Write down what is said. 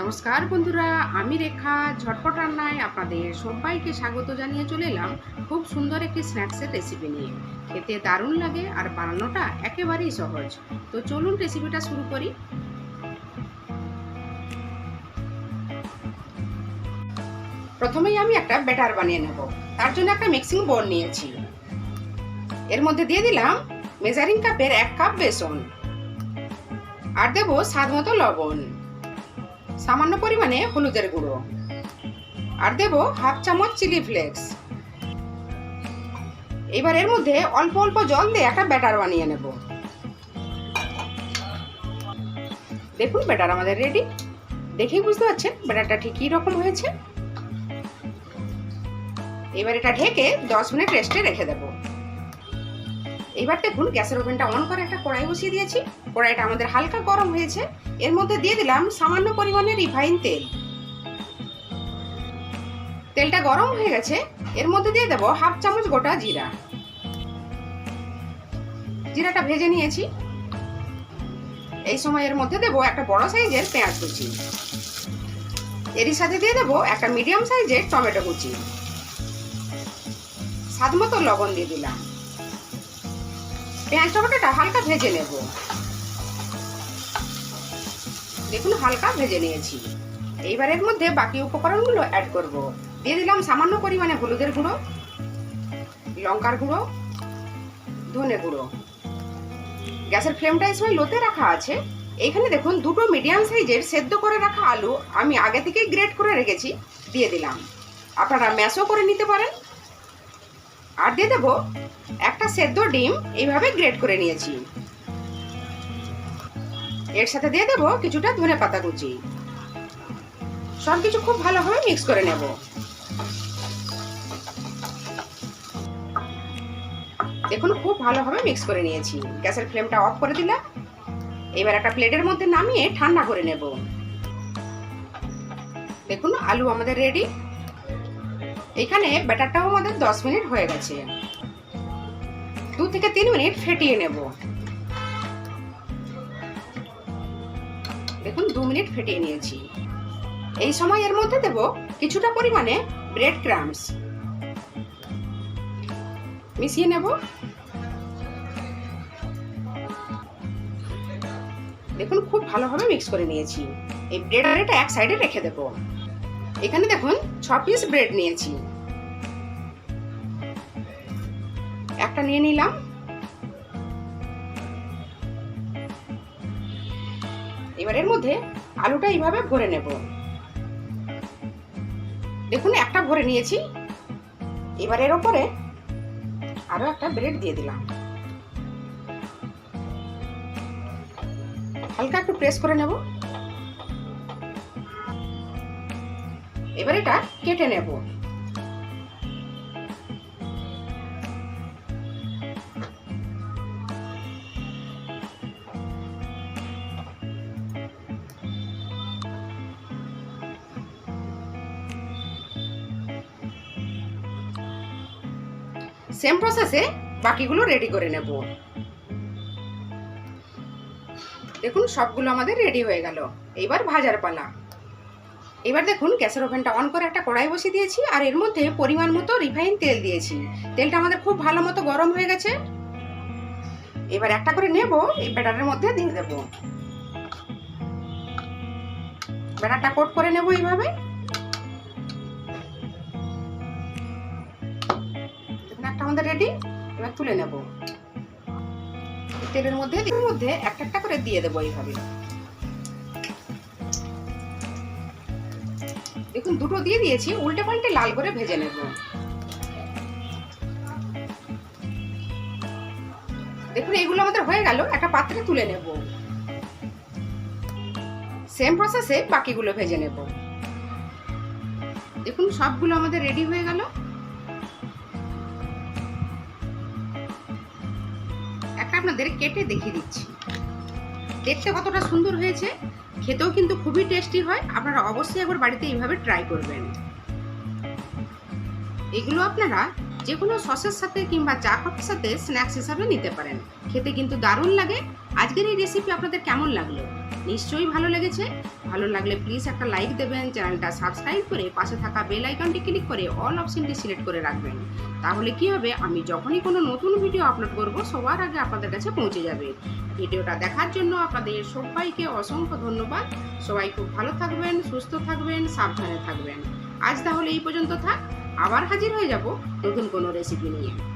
নমস্কার বন্ধুরা, আমি রেখা। ঝটপট রান্নায় আপনাদের সবাইকে স্বাগত জানিয়ে চলে এলাম খুব সুন্দর একটি স্ন্যাক্সের রেসিপি নিয়ে। খেতে দারুণ লাগে আর বানানোটা একেবারেই সহজ। তো চলুন রেসিপিটা শুরু করি। প্রথমেই আমি একটা ব্যাটার বানিয়ে নেব। তার জন্য একটা মিক্সিং বোল নিয়েছি। এর মধ্যে দিয়ে দিলাম মেজারিং কাপের এক কাপ বেসন। আর দেবো স্বাদ মতো লবণ। সামান্য পরিমাণে হলুদের গুঁড়ো। আর দেব হাফ চামচ চিলি ফ্লেক্স। এবার এর মধ্যে অল্প অল্প জল দিয়ে একটা ব্যাটার বানিয়ে নেব। দেখুন, ব্যাটার আমাদের রেডি দেখেই বুঝতে পারছেন, ব্যাটারটা ঠিক কী রকম হয়েছে? এবার এটা ঢেকে দশ মিনিট রেস্টে রেখে দেব। এবার দেখুন গ্যাসের ওভেনটা অন করে একটা কড়াই বসিয়ে দিয়েছি। কড়াইটা আমাদের হালকা গরম হয়েছে। এর মধ্যে দিয়ে দিলাম সামান্য পরিমাণে রিফাইন তেল। তেলটা গরম হয়ে গেছে। এর মধ্যে দিয়ে দেবো হাফ চামচ গোটা জিরা। জিরাটা ভেজে নিয়েছি। এই সময় এর মধ্যে দেবো একটা বড় সাইজের পেঁয়াজ কুচি। এরই সাথে দিয়ে দেবো একটা মিডিয়াম সাইজের টমেটো কুচি। স্বাদ মতো লবণ দিয়ে দিলাম। পেঁয়াজ টমেটোটা হালকা ভেজে নেব। দেখুন, হালকা ভেজে নিয়েছি। এইবার এর মধ্যে বাকি উপকরণগুলো অ্যাড করব। দিয়ে দিলাম সামান্য পরিমাণে হলুদের গুঁড়ো, লঙ্কার গুঁড়ো, ধনে গুঁড়ো। গ্যাসের ফ্লেমটা এই সময় লোতে রাখা আছে। এইখানে দেখুন, দুটো মিডিয়াম সাইজের সেদ্ধ করে রাখা আলু আমি আগে থেকেই গ্রেট করে রেখেছি, দিয়ে দিলাম। আপনারা ম্যাশও করে নিতে পারেন। আর দিয়ে দেবো একটা সেদ্ধ ডিম এইভাবে গ্রেট করে নিয়েছি। এর সাথে দিয়ে দেবো কিছুটা ধনে পাতা কুচি। সব কিছু খুব ভালোভাবে মিক্স করে নেব। দেখুন, খুব ভালোভাবে মিক্স করে নিয়েছি। গ্যাসের ফ্লেমটা অফ করে দিলাম। এবার একটা প্লেটের মধ্যে নামিয়ে ঠান্ডা করে নেব। দেখুন, আলু আমাদের রেডি। এখানে ব্যাটারটাও আমাদের দশ মিনিট হয়ে গেছে। দু থেকে তিন মিনিট ফেটিয়ে নেব। দেখুন, দু মিনিট ফেটিয়ে নিয়েছি। এই সময় এর মধ্যে দেব কিছুটা পরিমাণে ব্রেড ক্রামস মিশিয়ে নেব। দেখুন, খুব ভালোভাবে মিক্স করে নিয়েছি। এই ব্রেড আর এটা এক সাইডে রেখে দেব। এখানে দেখুন, ছ পিস ব্রেড নিয়েছি। একটা নিয়ে নিলাম। এবার এর মধ্যে আলুটা এইভাবে ভরে নেব। দেখুন, একটা ভরে নিয়েছি। এবার এর ওপরে আরও একটা ব্রেড দিয়ে দিলাম। হালকা একটু প্রেস করে নেব। এবার এটা কেটে নেব। সেম প্রসেসে বাকিগুলো রেডি করে নেব। দেখুন, সবগুলো আমাদের রেডি হয়ে গেল। এইবার ভাজার পালা। এবার দেখুন গ্যাসের ওভেনটা অন করে একটা কড়াই বসিয়ে দিয়েছি, আর এর মধ্যে পরিমাণ মতো রিফাইন তেল দিয়েছি। তেলটা আমাদের খুব ভালো মতো গরম হয়ে গেছে। এবার একটা করে নেব, এই ব্যাটারের মধ্যে দিয়ে দেব। ব্যাটারটা কোট করে নেব এইভাবে। একটা আমাদের রেডি এবার তুলে নেব। তেলের মধ্যে মধ্যে একটা একটা করে দিয়ে দেবো এইভাবে। দুটো দিয়ে দিয়েছি উল্টে পাল্টে লাল করে ভেজে নেব। দেখুন এগুলো আমাদের হয়ে গেল, একটা পাত্রে তুলে নেব। সেম প্রসেসে বাকিগুলো ভেজে নেব। দেখুন, সবগুলো আমাদের রেডি হয়ে গেল। একটা আপনাদের কেটে দেখিয়ে দিচ্ছি। দেখতে কতটা সুন্দর হয়েছে। খেতেও কিন্তু খুবই টেস্টি হয়। আপনারা অবশ্যই একবার বাড়িতে এইভাবে ট্রাই করবেন। এগুলো আপনারা যে কোনো সসের সাথে কিংবা চা কফির সাথে স্ন্যাক্স হিসাবে নিতে পারেন। খেতে কিন্তু দারুণ লাগে। আজকের এই রেসিপি আপনাদের কেমন লাগল? নিশ্চয়ই ভালো লেগেছে। ভালো লাগলে প্লিজ একটা লাইক দেবেন, চ্যানেলটা সাবস্ক্রাইব করে পাশে থাকা বেল আইকনটি ক্লিক করে অল অপশনটি সিলেক্ট করে রাখবেন। তাহলে কি হবে? আমি যখনই কোনো নতুন ভিডিও আপলোড করব, সবার আগে আপনাদের কাছে পৌঁছে যাবে। ভিডিওটা দেখার জন্য আপনাদের সবাইকে অসংখ্য ধন্যবাদ। সবাই খুব ভালো থাকবেন, সুস্থ থাকবেন, সাবধানে থাকবেন। আজ তাহলে এই পর্যন্ত থাক। আবার হাজির হয়ে যাব নতুন কোনো রেসিপি নিয়ে।